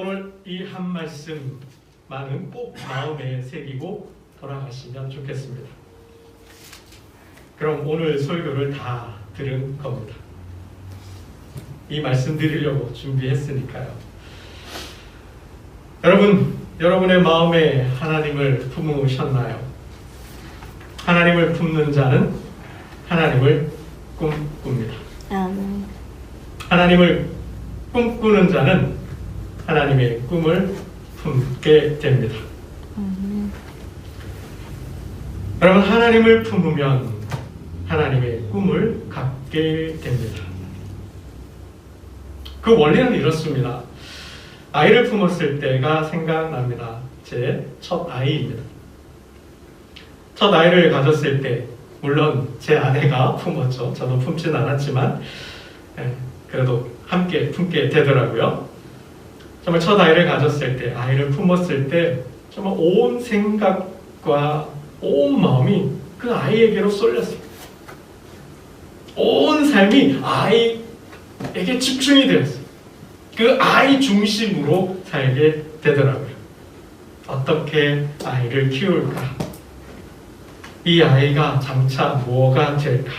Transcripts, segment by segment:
오늘 이 한 말씀만은 꼭 마음에 새기고 돌아가시면 좋겠습니다. 그럼 오늘 설교를 다 들은 겁니다. 이 말씀 드리려고 준비했으니까요. 여러분, 여러분의 마음에 하나님을 품으셨나요? 하나님을 품는 자는 하나님을 꿈꿉니다. 아멘. 하나님을 꿈꾸는 자는 하나님의 꿈을 품게 됩니다. 아멘. 여러분 하나님을 품으면 하나님의 꿈을 갖게 됩니다. 그 원리는 이렇습니다. 아이를 품었을 때가 생각납니다. 제 첫 아이입니다. 첫 아이를 가졌을 때 물론 제 아내가 품었죠. 저는 품진 않았지만 예, 그래도 함께 품게 되더라고요. 정말 첫 아이를 가졌을 때, 아이를 품었을 때 정말 온 생각과 온 마음이 그 아이에게로 쏠렸어요. 온 삶이 아이에게 집중이 되었어요. 그 아이 중심으로 살게 되더라고요. 어떻게 아이를 키울까? 이 아이가 장차 뭐가 될까?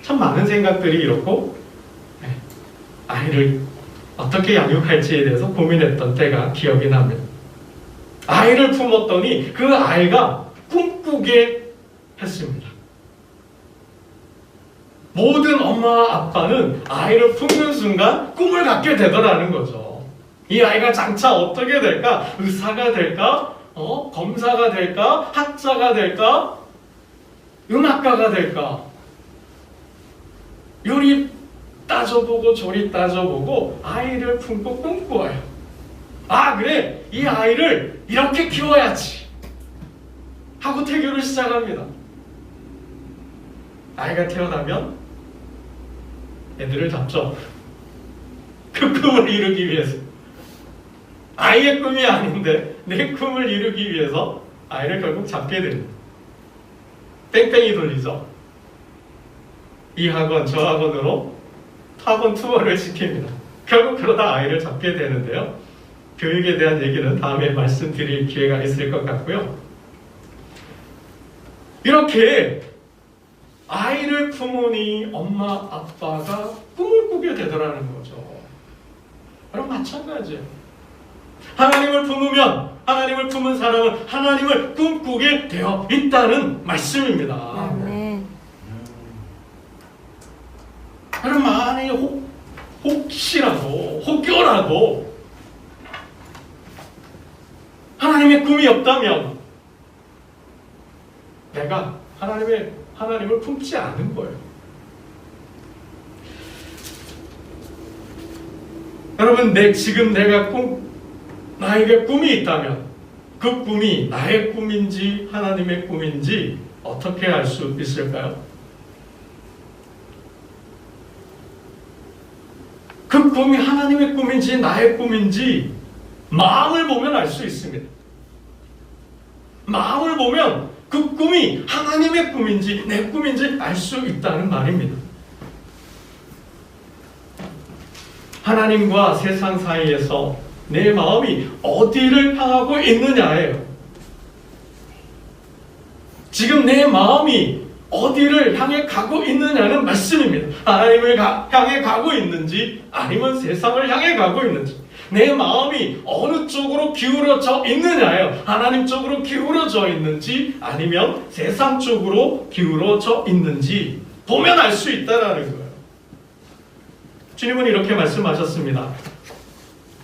참 많은 생각들이 이렇고 네, 아이를 어떻게 양육할지에 대해서 고민했던 때가 기억이 나면 아이를 품었더니 그 아이가 꿈꾸게 했습니다. 모든 엄마 아빠는 아이를 품는 순간 꿈을 갖게 되더라는 거죠. 이 아이가 장차 어떻게 될까? 의사가 될까? 어? 검사가 될까? 학자가 될까? 음악가가 될까? 요리 따져보고 저리 따져보고 아이를 품고 꿈꿔요. 아 그래 이 아이를 이렇게 키워야지 하고 태교를 시작합니다. 아이가 태어나면 애들을 잡죠. 그 꿈을 이루기 위해서 아이의 꿈이 아닌데 내 꿈을 이루기 위해서 아이를 결국 잡게 됩니다. 뺑뺑이 돌리죠. 이 학원 저 학원으로 학원 투어를 시킵니다. 결국 그러다 아이를 잡게 되는데요. 교육에 대한 얘기는 다음에 말씀드릴 기회가 있을 것 같고요. 이렇게 아이를 품으니 엄마 아빠가 꿈을 꾸게 되더라는 거죠. 여러분 마찬가지예요. 하나님을 품으면 하나님을 품은 사람은 하나님을 꿈꾸게 되어 있다는 말씀입니다. 아멘. 여러분 혹시라도 혹여라도 하나님의 꿈이 없다면 내가 하나님의 하나님을 품지 않은 거예요. 여러분 내 지금 내가 꿈 나에게 꿈이 있다면 그 꿈이 나의 꿈인지 하나님의 꿈인지 어떻게 알 수 있을까요? 그 꿈이 하나님의 꿈인지 나의 꿈인지 마음을 보면 알 수 있습니다. 마음을 보면 그 꿈이 하나님의 꿈인지 내 꿈인지 알 수 있다는 말입니다. 하나님과 세상 사이에서 내 마음이 어디를 향하고 있느냐예요. 지금 내 마음이 어디를 향해 가고 있느냐는 말씀입니다. 하나님을 가- 향해 가고 있는지 아니면 세상을 향해 가고 있는지 내 마음이 어느 쪽으로 기울어져 있느냐예요. 하나님 쪽으로 기울어져 있는지 아니면 세상 쪽으로 기울어져 있는지 보면 알 수 있다라는 거예요. 주님은 이렇게 말씀하셨습니다.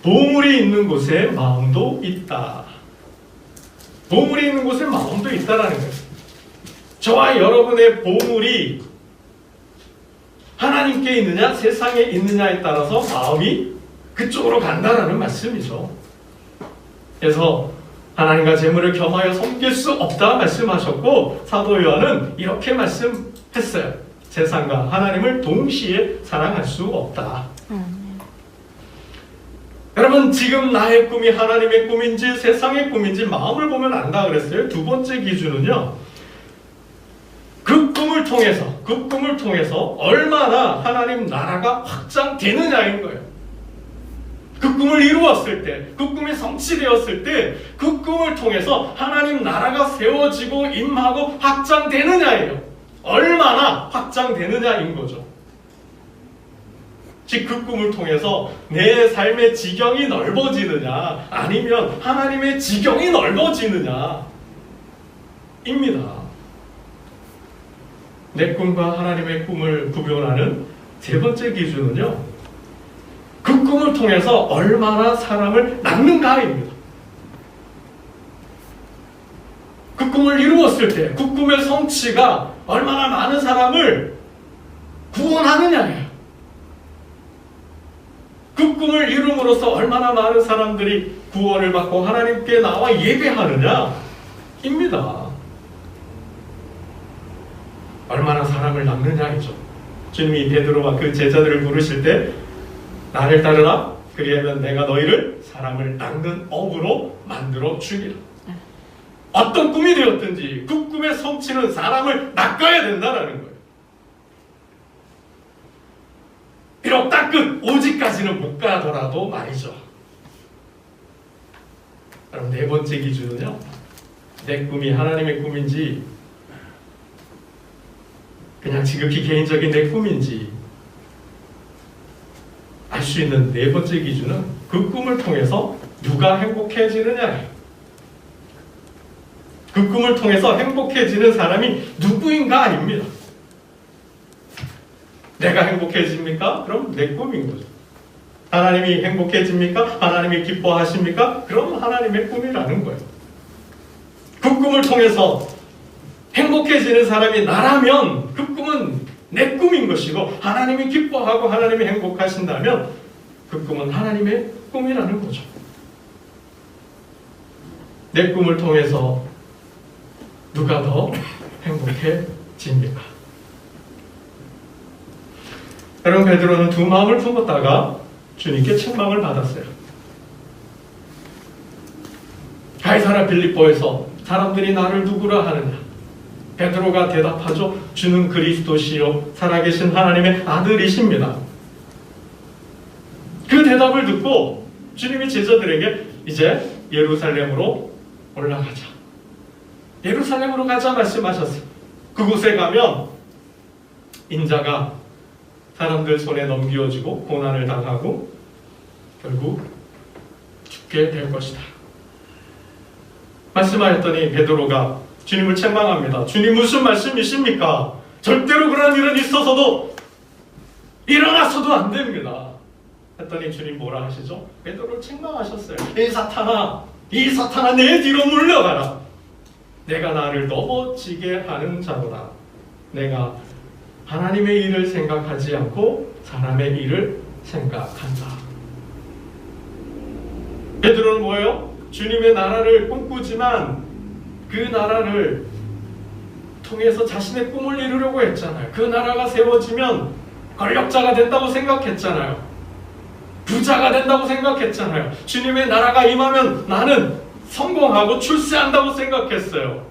보물이 있는 곳에 마음도 있다. 보물이 있는 곳에 마음도 있다라는 거예요. 저와 여러분의 보물이 하나님께 있느냐 세상에 있느냐에 따라서 마음이 그쪽으로 간다라는 말씀이죠. 그래서 하나님과 재물을 겸하여 섬길 수 없다 말씀하셨고 사도 요한은 이렇게 말씀했어요. 세상과 하나님을 동시에 사랑할 수 없다. 아멘. 여러분 지금 나의 꿈이 하나님의 꿈인지 세상의 꿈인지 마음을 보면 안다 그랬어요. 두 번째 기준은요. 그 꿈을 통해서 그 꿈을 통해서 얼마나 하나님 나라가 확장되느냐인 거예요. 그 꿈을 이루었을 때, 그 꿈이 성취되었을 때, 그 꿈을 통해서 하나님 나라가 세워지고 임하고 확장되느냐예요. 얼마나 확장되느냐인 거죠. 즉, 그 꿈을 통해서 내 삶의 지경이 넓어지느냐, 아니면 하나님의 지경이 넓어지느냐, 입니다. 내 꿈과 하나님의 꿈을 구별하는 세 번째 기준은요, 그 꿈을 통해서 얼마나 사람을 낳는가입니다. 그 꿈을 이루었을 때, 그 꿈의 성취가 얼마나 많은 사람을 구원하느냐예요. 그 꿈을 이룸으로써 얼마나 많은 사람들이 구원을 받고 하나님께 나와 예배하느냐, 입니다. 얼마나 사람을 낳느냐이죠. 주님이 베드로와 그 제자들을 부르실 때 나를 따르라 그리하면 내가 너희를 사람을 낳는 업으로 만들어 주리라. 어떤 꿈이 되었든지 그 꿈의 성취는 사람을 낚아야 된다라는 거예요. 비록 딱끝 오직까지는 못 가더라도 말이죠. 그럼 네 번째 기준은요. 내 꿈이 하나님의 꿈인지 그냥 지극히 개인적인 내 꿈인지 알 수 있는 네 번째 기준은 그 꿈을 통해서 누가 행복해지느냐예요. 그 꿈을 통해서 행복해지는 사람이 누구인가입니다. 내가 행복해집니까? 그럼 내 꿈인 거죠. 하나님이 행복해집니까? 하나님이 기뻐하십니까? 그럼 하나님의 꿈이라는 거예요. 그 꿈을 통해서 행복해지는 사람이 나라면 그 꿈은 내 꿈인 것이고 하나님이 기뻐하고 하나님이 행복하신다면 그 꿈은 하나님의 꿈이라는 거죠. 내 꿈을 통해서 누가 더 행복해집니까? 여러분 베드로는 두 마음을 품었다가 주님께 책망을 받았어요. 가이사라 빌립보에서 사람들이 나를 누구라 하느냐? 베드로가 대답하죠. 주는 그리스도시요 살아계신 하나님의 아들이십니다. 그 대답을 듣고 주님이 제자들에게 이제 예루살렘으로 올라가자. 예루살렘으로 가자 말씀하셨어요. 그곳에 가면 인자가 사람들 손에 넘겨지고 고난을 당하고 결국 죽게 될 것이다. 말씀하였더니 베드로가 주님을 책망합니다. 주님 무슨 말씀이십니까? 절대로 그런 일은 있어서도 일어나서도 안 됩니다. 했더니 주님 뭐라 하시죠? 베드로를 책망하셨어요. 이 사탄아, 이 사탄아 내 뒤로 물러가라. 내가 나를 넘어지게 하는 자로다. 내가 하나님의 일을 생각하지 않고 사람의 일을 생각한다. 베드로는 뭐예요? 주님의 나라를 꿈꾸지만 그 나라를 통해서 자신의 꿈을 이루려고 했잖아요. 그 나라가 세워지면 권력자가 된다고 생각했잖아요. 부자가 된다고 생각했잖아요. 주님의 나라가 임하면 나는 성공하고 출세한다고 생각했어요.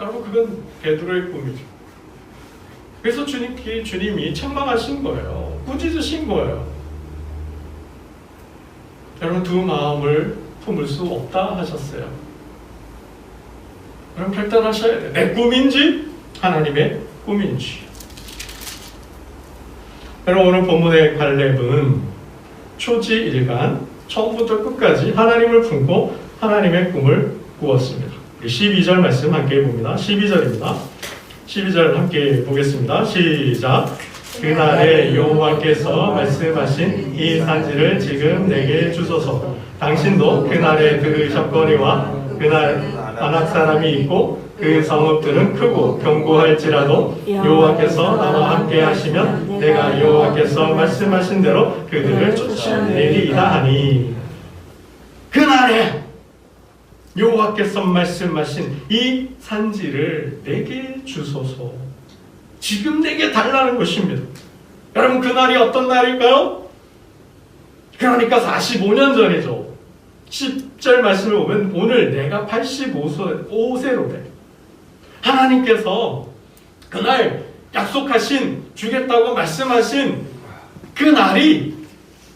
여러분 그건 베드로의 꿈이죠. 그래서 주님, 주님이 책망하신 거예요. 꾸짖으신 거예요. 여러분 두 마음을 품을 수 없다 하셨어요. 그럼 결단하셔야 돼. 내 꿈인지 하나님의 꿈인지. 여러분 오늘 본문의 갈렙은 초지일간 처음부터 끝까지 하나님을 품고 하나님의 꿈을 꾸었습니다. 12절 말씀 함께 봅니다. 12절입니다. 12절 함께 보겠습니다. 시작. 그날에 여호와께서 말씀하신 이 산지를 지금 내게 주소서. 당신도 그날에 들으셨거니와 그날 아낙 사람이 있고 그 성읍들은 크고 견고할지라도 여호와께서 나와 함께 하시면 내가 여호와께서 말씀하신 대로 그들을 쫓아내리이다 하니 그날에 여호와께서 말씀하신 이 산지를 내게 주소서. 지금 내게 달라는 것입니다. 여러분 그날이 어떤 날일까요? 그러니까 45년 전이죠. 10절 말씀을 보면 오늘 내가 85세로 돼. 하나님께서 그날 약속하신 주겠다고 말씀하신 그 날이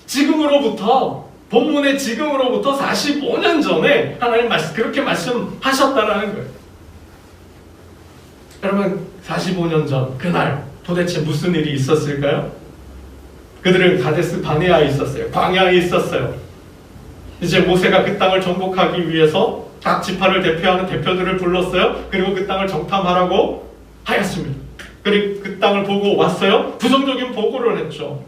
지금으로부터 본문의 지금으로부터 45년 전에 하나님 그렇게 말씀하셨다라는 거예요. 여러분 45년 전 그날 도대체 무슨 일이 있었을까요? 그들은 가데스 바네아에 있었어요. 광야에 있었어요. 이제 모세가 그 땅을 정복하기 위해서 각 지파를 대표하는 대표들을 불렀어요. 그리고 그 땅을 정탐하라고 하였습니다. 그리고 그 땅을 보고 왔어요. 부정적인 보고를 했죠.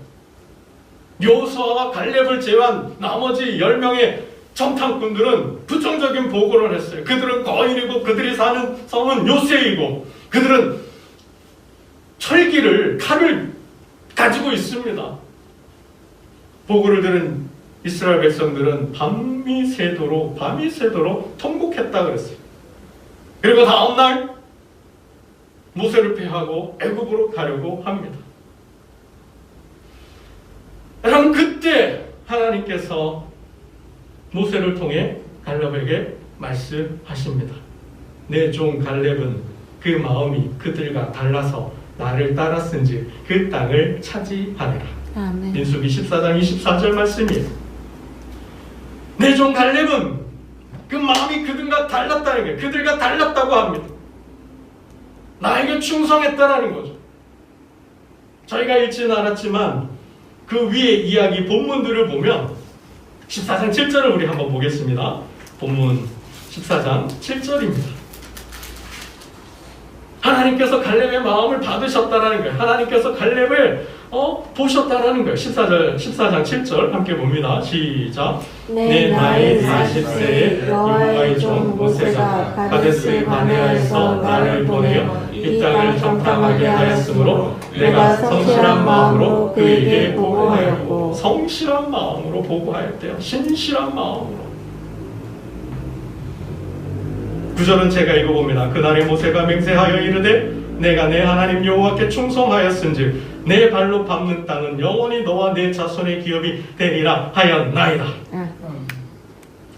요수아와 갈렙을 제외한 나머지 10명의 정탐꾼들은 부정적인 보고를 했어요. 그들은 거인이고 그들이 사는 성은 요새이고 그들은 철기를 칼을 가지고 있습니다. 보고를 들은 이스라엘 백성들은 밤이 새도록 밤이 새도록 통곡했다 그랬어요. 그리고 다음 날 모세를 패하고 애굽으로 가려고 합니다. 여러분 그때 하나님께서 모세를 통해 갈렙에게 말씀하십니다. 내 종 갈렙은 그 마음이 그들과 달라서 나를 따랐은지 그 땅을 차지하리라. 민수기 14장 24절 말씀이에요. 내종 갈렙은 그 마음이 그들과 달랐다는 거예요. 그들과 달랐다고 합니다. 나에게 충성했다라는 거죠. 저희가 읽지는 않았지만 그 위에 이야기 본문들을 보면 14장 7절을 우리 한번 보겠습니다. 본문 14장 7절입니다. 하나님께서 갈렙의 마음을 받으셨다라는 거예요. 하나님께서 갈렙을 어, 보셨다라는 거예요. 14절, 14장 7절 함께 봅니다. 시작. 내 나이 40세에 여호와의 종 모세가 가데스 바네아에서 나를 보내어 이 땅을 정탐하게 하였으므로 내가 성실한 마음으로 그에게 보고하였고 성실한 마음으로 보고하였대요. 신실한 마음으로. 구절은 제가 읽어봅니다. 그날에 모세가 맹세하여 이르되 내가 내 하나님 여호와께 충성하였은즉 내 발로 밟는 땅은 영원히 너와 내 자손의 기업이 되리라 하였나이다. 응.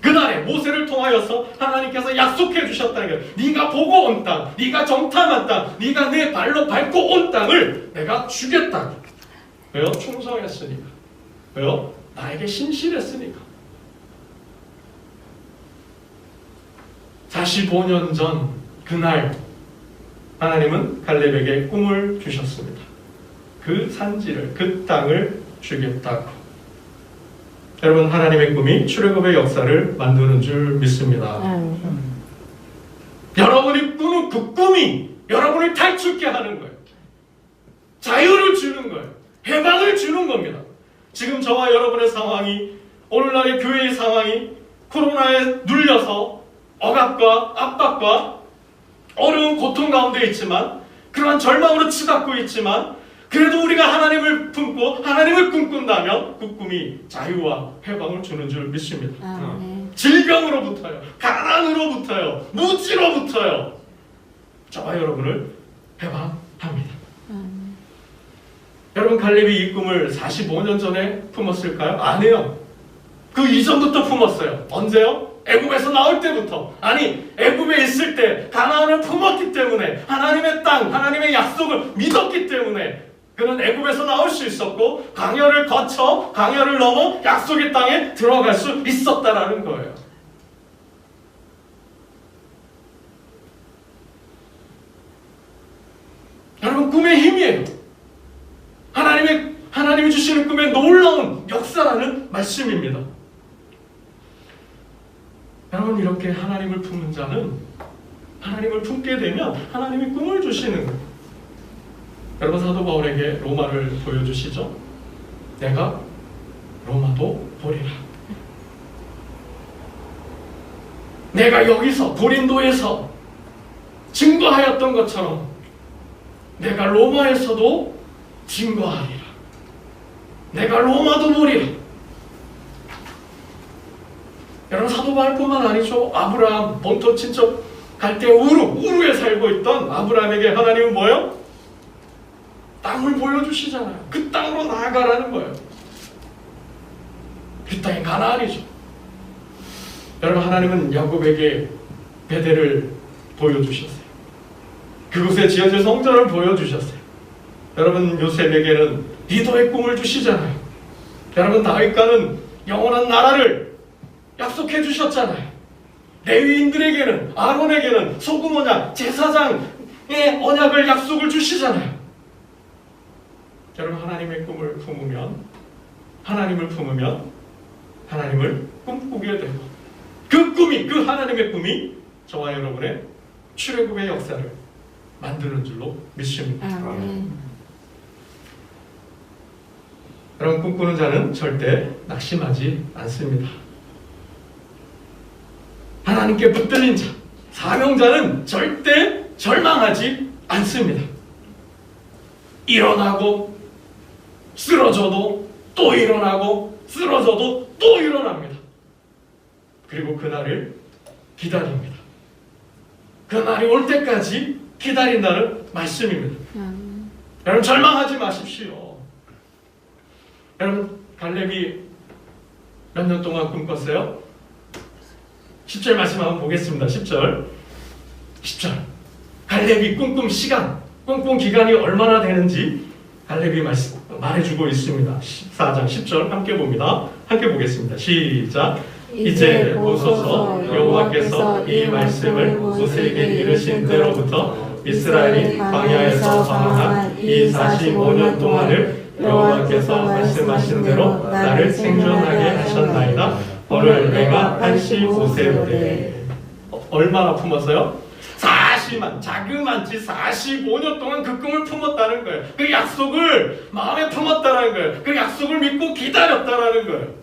그날에 모세를 통하여서 하나님께서 약속해 주셨다는 거예요. 네가 보고 온 땅, 네가 정탐한 땅, 네가 내 발로 밟고 온 땅을 내가 주겠다. 왜요? 충성했으니까. 왜요? 나에게 신실했으니까. 45년 전 그날 하나님은 갈렙에게 꿈을 주셨습니다. 그 산지를 그 땅을 주겠다고. 여러분 하나님의 꿈이 출애굽의 역사를 만드는 줄 믿습니다. 아멘. 여러분이 꾸는 그 꿈이 여러분을 탈출케 하는 거예요. 자유를 주는 거예요. 해방을 주는 겁니다. 지금 저와 여러분의 상황이 오늘날의 교회의 상황이 코로나에 눌려서 억압과 압박과 어려운 고통 가운데 있지만 그러한 절망으로 치닫고 있지만 그래도 우리가 하나님을 품고 하나님을 꿈꾼다면 그 꿈이 자유와 해방을 주는 줄 믿습니다. 아멘. 질병으로부터요, 가난으로부터요, 무지로부터요. 저와 여러분을 해방합니다. 아멘. 여러분 갈렙이 이 꿈을 45년 전에 품었을까요? 아니요. 그 이전부터 품었어요. 언제요? 애굽에서 나올 때부터. 아니, 애굽에 있을 때 가나안을 품었기 때문에 하나님의 땅, 하나님의 약속을 믿었기 때문에 그는 애굽에서 나올 수 있었고 강야를 거쳐 강야를 넘어 약속의 땅에 들어갈 수 있었다라는 거예요. 여러분 꿈의 힘이에요. 하나님의 하나님이 주시는 꿈의 놀라운 역사라는 말씀입니다. 여러분 이렇게 하나님을 품는 자는 하나님을 품게 되면 하나님이 꿈을 주시는 거예요. 여러분 사도 바울에게 로마를 보여주시죠. 내가 로마도 보리라. 내가 여기서 고린도에서 증거하였던 것처럼 내가 로마에서도 증거하리라. 내가 로마도 보리라. 여러분 사도 바울뿐만 아니죠. 아브라함 본토 친척 갈때 우루 우루에 살고 있던 아브라함에게 하나님은 뭐요? 땅을 보여주시잖아요. 그 땅으로 나아가라는 거예요. 그 땅이 가나안이죠. 여러분 하나님은 야곱에게 베델을 보여주셨어요. 그곳에 지어질 성전을 보여주셨어요. 여러분 요셉에게는 리더의 꿈을 주시잖아요. 여러분 다윗과는 영원한 나라를 약속해 주셨잖아요. 레위인들에게는 아론에게는 소금 언약 제사장의 언약을 약속을 주시잖아요. 여러분 하나님의 꿈을 품으면 하나님을 품으면 하나님을 꿈꾸게 되고 그 꿈이 그 하나님의 꿈이 저와 여러분의 출애굽의 역사를 만드는 줄로 믿습니다. 아멘. 여러분 꿈꾸는 자는 절대 낙심하지 않습니다. 하나님께 붙들린 자, 사명자는 절대 절망하지 않습니다. 일어나고 쓰러져도 또 일어나고 쓰러져도 또 일어납니다. 그리고 그날을 기다립니다. 그날이 올 때까지 기다린다는 말씀입니다. 아멘. 여러분 절망하지 마십시오. 여러분 갈렙이 몇 년 동안 꿈꿨어요? 10절 말씀 한번 보겠습니다. 10절. 10절. 갈렙이 꿈꿈 시간, 꿈꿈 기간이 얼마나 되는지 갈렙이 말씀, 말해주고 있습니다. 14장 10절 함께 봅니다. 함께 보겠습니다. 시작. 이제 보소서 여호와께서 이 말씀을 모세에게 이르신 때로부터 이스라엘이 광야에서 방황한 이 45년 동안을 여호와께서 말씀하신 대로 나를 생존하게 하셨나이다. 오늘 내가 85세로 되 얼마나 품었어요? 40만 자그만치 45년 동안 그 꿈을 품었다는 거예요. 그 약속을 마음에 품었다는 거예요. 그 약속을 믿고 기다렸다는 거예요.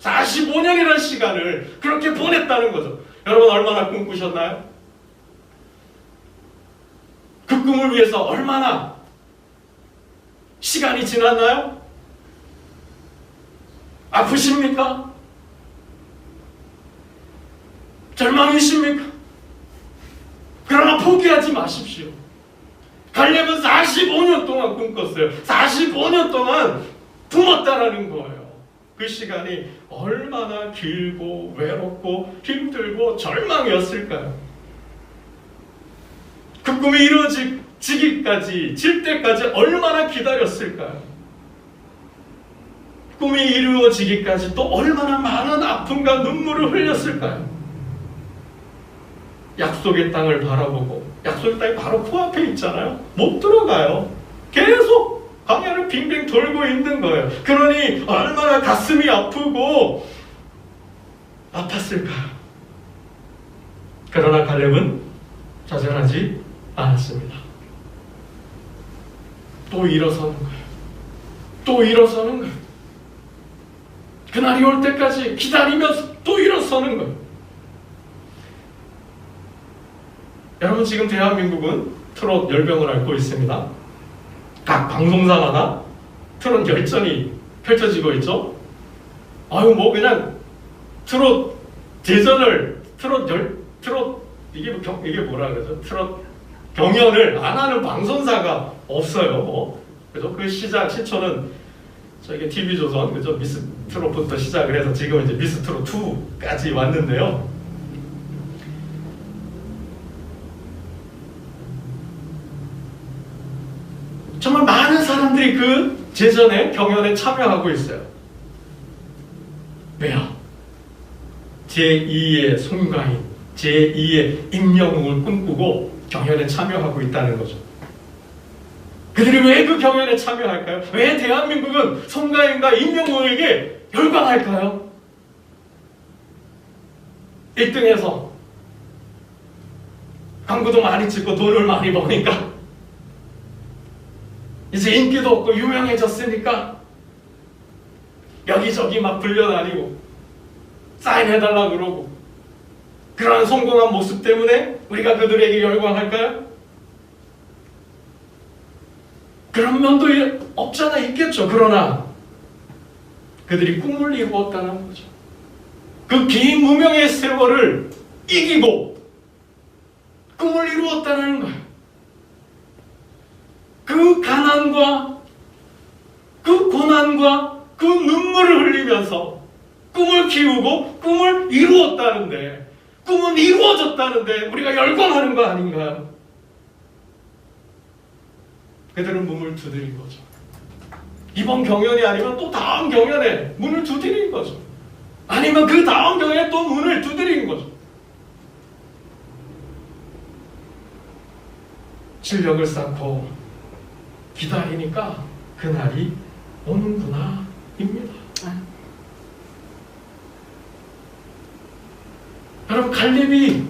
45년이라는 시간을 그렇게 보냈다는 거죠. 여러분 얼마나 꿈꾸셨나요? 그 꿈을 위해서 얼마나 시간이 지났나요? 아프십니까? 절망이십니까? 그러나 포기하지 마십시오. 갈렙은 45년 동안 꿈꿨어요. 45년 동안 품었다라는 거예요. 그 시간이 얼마나 길고 외롭고 힘들고 절망이었을까요? 그 꿈이 이루어지기까지 질 때까지 얼마나 기다렸을까요? 꿈이 이루어지기까지 또 얼마나 많은 아픔과 눈물을 흘렸을까요? 약속의 땅을 바라보고 약속의 땅이 바로 코앞에 있잖아요. 못 들어가요. 계속 광야를 빙빙 돌고 있는 거예요. 그러니 얼마나 가슴이 아프고 아팠을까요? 그러나 갈렙은 좌절하지 않았습니다. 또 일어서는 거예요. 또 일어서는 거예요. 그날이 올 때까지 기다리면서 또 일어서는 거예요. 여러분 지금 대한민국은 트롯 열병을 앓고 있습니다. 각 방송사마다 트롯 열전이 펼쳐지고 있죠. 아유 뭐 그냥 트롯 대전을 트롯 열 트롯 이게 뭐 경, 이게 뭐라 그러죠? 트롯 경연을 안 하는 방송사가 없어요. 뭐 그죠? 그 시작 시초는 저희가 TV 조선 그죠? 미스 트롯부터 시작을 해서 지금 이제 미스 트롯 2까지 왔는데요. 정말 사람들이 그 제전에 경연에 참여하고 있어요. 왜요? 제2의 송가인, 제2의 임영웅을 꿈꾸고 경연에 참여하고 있다는 거죠. 그들이 왜 그 경연에 참여할까요? 왜 대한민국은 송가인과 임영웅에게 열광할까요? 1등에서 광고도 많이 찍고 돈을 많이 버니까 이제 인기도 없고 유명해졌으니까 여기저기 막 불려다니고 사인해달라 그러고 그러한 성공한 모습 때문에 우리가 그들에게 열광할까요? 그런 면도 없잖아 있겠죠. 그러나 그들이 꿈을 이루었다는 거죠. 그긴 무명의 세월을 이기고 꿈을 이루었다는 거예요. 그 가난과 그 고난과 그 눈물을 흘리면서 꿈을 키우고 꿈을 이루었다는데 꿈은 이루어졌다는데 우리가 열광하는 거 아닌가요? 그들은 문을 두드린 거죠. 이번 경연이 아니면 또 다음 경연에 문을 두드린 거죠. 아니면 그 다음 경에 또 문을 두드리는 거죠. 실력을 쌓고 기다리니까 그날이 오는구나 입니다. 아, 여러분 갈렙이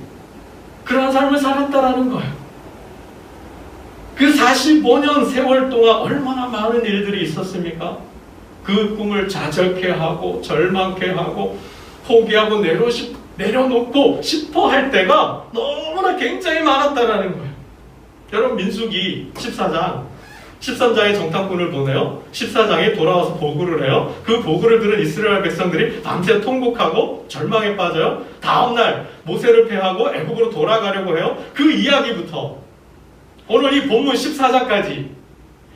그러한 삶을 살았다라는 거예요. 그 45년 세월 동안 얼마나 많은 일들이 있었습니까? 그 꿈을 좌절케 하고 절망케 하고 포기하고 내려 내려놓고 싶어 할 때가 너무나 굉장히 많았다라는 거예요. 여러분 민수기 14장 13장에 정탐꾼을 보내요. 14장에 돌아와서 보고를 해요. 그 보고를 들은 이스라엘 백성들이 밤새 통곡하고 절망에 빠져요. 다음날 모세를 패하고 애국으로 돌아가려고 해요. 그 이야기부터 오늘 이 본문 14장까지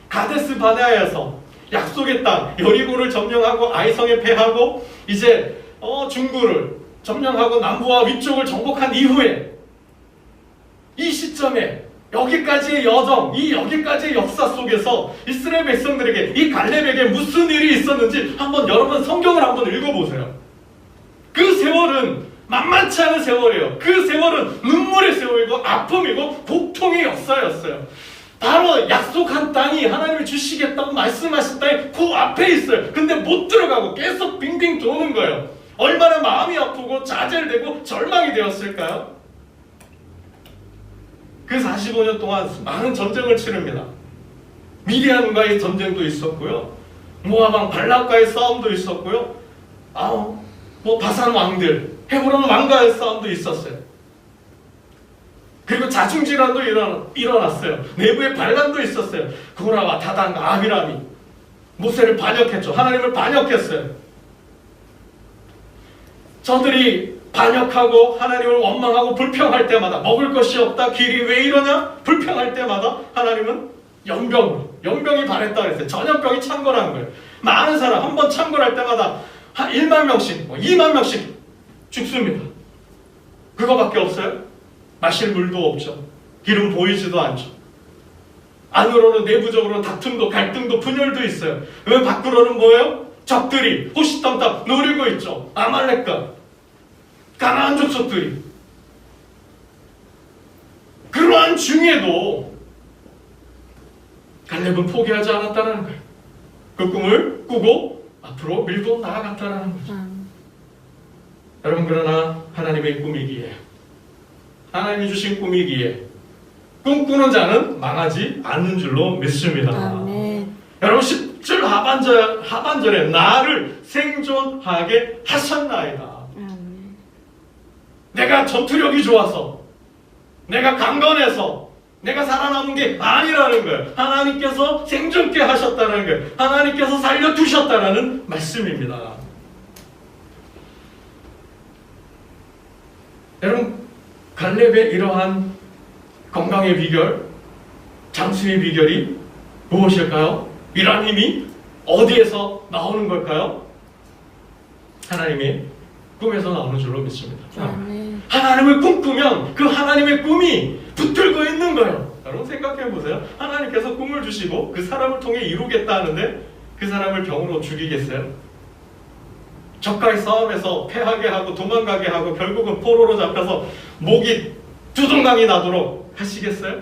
가데스 바네아에서 약속의 땅 여리고를 점령하고 아이성에 패하고 이제 어, 중구를 점령하고 남부와 위쪽을 정복한 이후에 이 시점에 여기까지의 여정, 이 여기까지의 역사 속에서 이스라엘 백성들에게 이 갈렙에게 무슨 일이 있었는지 한번 여러분 성경을 한번 읽어보세요. 그 세월은 만만치 않은 세월이에요. 그 세월은 눈물의 세월이고 아픔이고 고통의 역사였어요. 바로 약속한 땅이 하나님이 주시겠다고 말씀하신 땅이 그 앞에 있어요. 근데 못 들어가고 계속 빙빙 도는 거예요. 얼마나 마음이 아프고 좌절되고 절망이 되었을까요? 그 45년 동안 많은 전쟁을 치릅니다. 미디안과의 전쟁도 있었고요. 모아방 발락과의 싸움도 있었고요. 아우, 뭐 바산 왕들, 헤브론 왕과의 싸움도 있었어요. 그리고 자중질환도 일어나, 일어났어요. 내부에 반란도 있었어요. 고라와 다단과 아비람이 모세를 반역했죠. 하나님을 반역했어요. 저들이 반역하고 하나님을 원망하고 불평할 때마다 먹을 것이 없다 길이 왜 이러냐? 불평할 때마다 하나님은 연병 연병이 발했다 그랬어요. 전염병이 창궐한 거예요. 많은 사람 한 번 창궐할 때마다 한 1만 명씩 뭐 2만 명씩 죽습니다. 그거밖에 없어요? 마실 물도 없죠. 기름 보이지도 않죠. 안으로는 내부적으로는 다툼도 갈등도 분열도 있어요. 왜 밖으로는 뭐예요? 적들이 호시탐탐 노리고 있죠. 아말렉과 가나안 족속들이 그러한 중에도 갈렙은 포기하지 않았다는 거예요. 그 꿈을 꾸고 앞으로 밀고 나아갔다는 거죠. 아, 여러분 그러나 하나님의 꿈이기에 하나님이 주신 꿈이기에 꿈꾸는 자는 망하지 않는 줄로 믿습니다. 아멘. 여러분 10절 하반절, 하반절에 나를 생존하게 하셨나이다. 내가 전투력이 좋아서, 내가 강건해서, 내가 살아남은 게 아니라는 거예요. 하나님께서 생존케 하셨다는 거예요. 하나님께서 살려두셨다는 말씀입니다. 여러분, 갈렙의 이러한 건강의 비결, 장수의 비결이 무엇일까요? 이러한 힘이 어디에서 나오는 걸까요? 하나님의 꿈에서 나오는 줄로 믿습니다. 아멘. 하나님을 꿈꾸면 그 하나님의 꿈이 붙들고 있는 거예요. 여러분 생각해 보세요. 하나님께서 꿈을 주시고 그 사람을 통해 이루겠다 하는데 그 사람을 병으로 죽이겠어요? 적과의 싸움에서 패하게 하고 도망가게 하고 결국은 포로로 잡혀서 목이 두동강이 나도록 하시겠어요?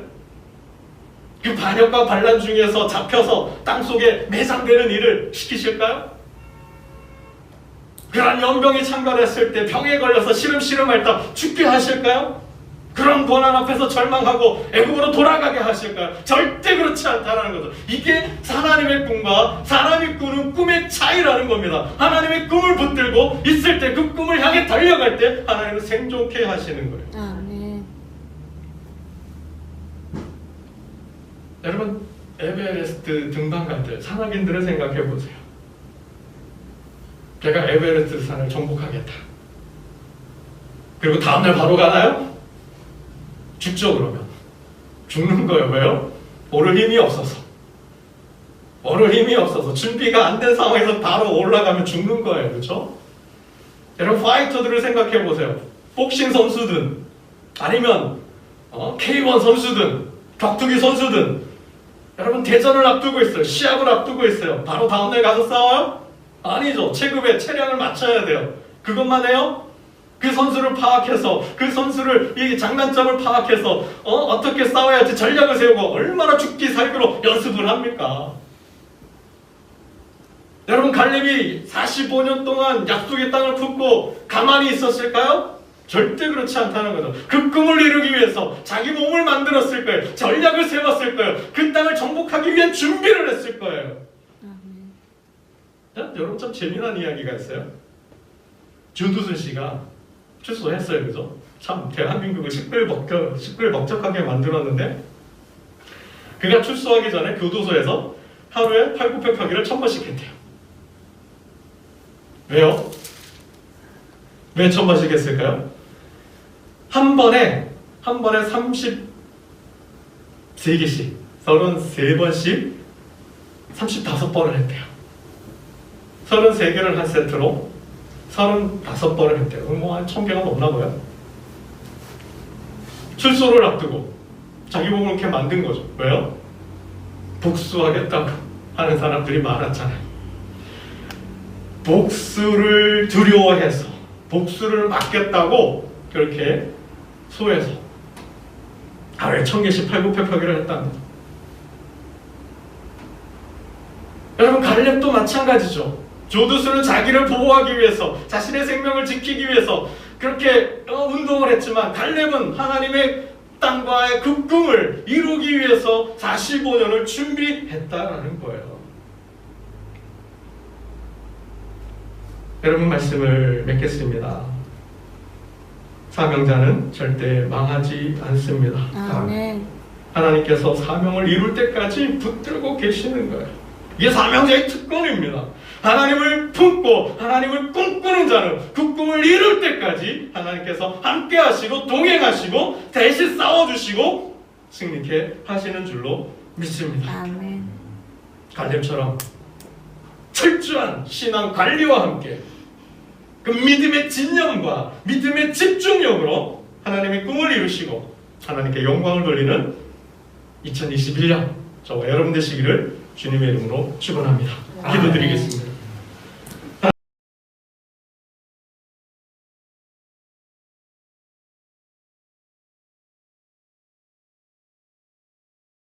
그 반역과 반란 중에서 잡혀서 땅속에 매장되는 일을 시키실까요? 그런 연병이 창궐했을 때 병에 걸려서 시름시름 앓다 죽게 하실까요? 그런 고난 앞에서 절망하고 애국으로 돌아가게 하실까요? 절대 그렇지 않다는 거죠. 이게 하나님의 꿈과 사람이 꾸는 꿈의 차이라는 겁니다. 하나님의 꿈을 붙들고 있을 때 그 꿈을 향해 달려갈 때 하나님은 생존케 하시는 거예요. 아멘. 여러분 에베레스트 등반 갈때 산악인들을 생각해 보세요. 제가 에베레스트 산을 정복하겠다. 그리고 다음날 바로 가나요? 죽죠 그러면. 죽는 거예요. 왜요? 오를 힘이 없어서. 오를 힘이 없어서 준비가 안 된 상황에서 바로 올라가면 죽는 거예요. 그렇죠? 여러분 파이터들을 생각해 보세요. 복싱 선수든 아니면 어, K1 선수든 격투기 선수든 여러분 대전을 앞두고 있어요. 시합을 앞두고 있어요. 바로 다음날 가서 싸워요? 아니죠. 체급에 체량을 맞춰야 돼요. 그것만 해요? 그 선수를 파악해서 그 선수를 이 장단점을 파악해서 어 어떻게 싸워야지 전략을 세우고 얼마나 죽기 살기로 연습을 합니까? 여러분 갈렙이 45년 동안 약속의 땅을 품고 가만히 있었을까요? 절대 그렇지 않다는 거죠. 그 꿈을 이루기 위해서 자기 몸을 만들었을 거예요. 전략을 세웠을 거예요. 그 땅을 정복하기 위한 준비를 했을 거예요. 여러분 참 재미난 이야기가 있어요. 주두순 씨가 출소했어요, 그죠? 참 대한민국을 시끌벅적, 시끌벅적하게 만들었는데 그가 출소하기 전에 교도소에서 하루에 팔굽혀펴기를 천 번씩 했대요. 왜요? 왜 천 번씩 했을까요? 한 번에 한 번에 33개씩 33번씩 35번을 했대요. 33개를 한 세트로 35번을 했대요. 뭐한 1000개가 넘나 봐요. 출소를 앞두고 자기 몸을 이렇게 만든 거죠. 왜요? 복수하겠다고 하는 사람들이 많았잖아요. 복수를 두려워해서 복수를 막겠다고 그렇게 소에서 하루에 천 개씩 팔굽혀펴기를 했다는 거죠. 여러분 갈렙도 마찬가지죠. 조두스는 자기를 보호하기 위해서 자신의 생명을 지키기 위해서 그렇게 어, 운동을 했지만 갈렙은 하나님의 땅과의 그 꿈을 이루기 위해서 45년을 준비했다라는 거예요. 여러분 말씀을 맺겠습니다. 사명자는 절대 망하지 않습니다. 아멘. 하나님께서 사명을 이룰 때까지 붙들고 계시는 거예요. 이게 사명자의 특권입니다. 하나님을 품고 하나님을 꿈꾸는 자는 그 꿈을 이룰 때까지 하나님께서 함께 하시고 동행하시고 대신 싸워주시고 승리케 하시는 줄로 믿습니다. 아멘. 갈렙처럼 철저한 신앙 관리와 함께 그 믿음의 진념과 믿음의 집중력으로 하나님의 꿈을 이루시고 하나님께 영광을 돌리는 2021년 저와 여러분 되시기를 주님의 이름으로 축원합니다. 기도드리겠습니다.